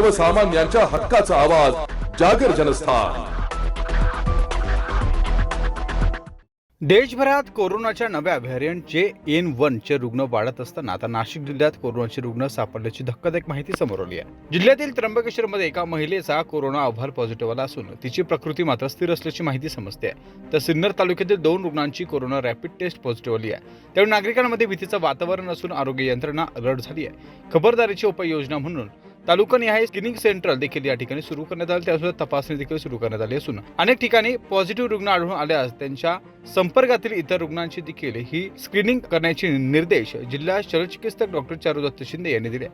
सर्वसामान्यांच्या हक्काचा आवाज जागर जनस्थान. देशभरात कोरोनाच्या नव्या व्हेरियंट जे एन वन चे रुग्ण वाढत असताना आता नाशिक जिल्ह्यात कोरोनाचे रुग्ण सापडल्याची धक्कादायक माहिती समोर आली आहे. जिल्ह्यातील त्र्यंबकेश्वरमध्ये एका महिलेचा कोरोना अहवाल पॉझिटिव्ह आला असून तिची प्रकृती मात्र स्थिर असल्याची माहिती समजते. तर सिन्नर तालुक्यातील दोन रुग्णांची कोरोना रॅपिड टेस्ट पॉझिटिव्ह आली आहे. त्यामुळे नागरिकांमध्ये भीतीचं वातावरण असून आरोग्य यंत्रणा अलर्ट झाली आहे. खबरदारीची उपाययोजना म्हणून तालुकानिहाय स्क्रीनिंग सेंटर देखील या ठिकाणी सुरू करण्यात आले. त्यासोबत तपासणी देखील सुरू करण्यात आली असून अनेक ठिकाणी पॉझिटिव्ह रुग्ण आढळून आल्यास त्यांच्या संपर्कातील इतर रुग्णांची देखील ही स्क्रीनिंग करण्याचे निर्देश जिल्हा शल्यचिकित्सक डॉक्टर चारुदत्त शिंदे यांनी दिले.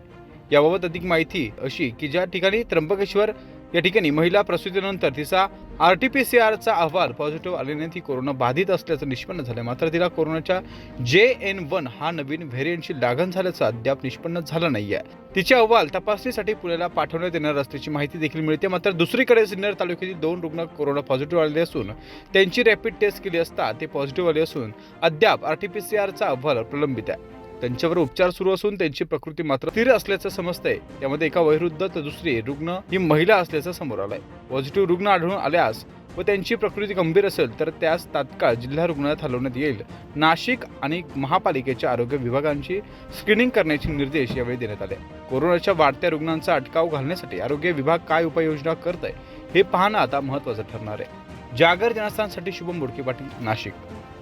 याबाबत अधिक माहिती अशी की ज्या ठिकाणी त्र्यंबकेश्वर या ठिकाणी महिला प्रसूतीनंतर तिचा आर टी पी सी आरचा अहवाल पॉझिटिव्ह आल्याने ती कोरोना बाधित असल्याचं निष्पन्न झालं मात्र तिला कोरोनाच्या जे एन वन हा नवीन व्हेरियंटची लागण झाल्याचं अद्याप निष्पन्न झालं आहे तिचे अहवाल तपासणीसाठी पुण्याला पाठवण्यात येणार असल्याची माहिती देखील मिळते. मात्र दुसरीकडे सिन्नर तालुक्यातील दोन रुग्ण कोरोना पॉझिटिव्ह आलेले असून त्यांची रॅपिड टेस्ट केली असता ते पॉझिटिव्ह आले असून अद्याप आर टी पी सी आरचा अहवाल प्रलंबित आहे. त्यांच्यावर उपचार सुरू असून त्यांची प्रकृती मात्र स्थिर असल्याचं समजतंय. त्यामध्ये एका वयोवृद्ध तर दुसरी रुग्ण ही महिला असल्याचं समोर आलंय. पॉझिटिव्ह रुग्ण आढळून आल्यास व त्यांची प्रकृती गंभीर असेल तर त्यास तात्काळ जिल्हा रुग्णालयात हलवण्यात येईल. नाशिक आणि महापालिकेच्या आरोग्य विभागांची स्क्रीनिंग करण्याचे निर्देश यावेळी देण्यात आले. कोरोनाच्या वाढत्या रुग्णांचा अटकाव घालण्यासाठी आरोग्य विभाग काय उपाययोजना करत आहे हे पाहणं आता महत्त्वाचं ठरणार आहे. जागर जनस्थानसाठी शुभम बोडके पाटील नाशिक.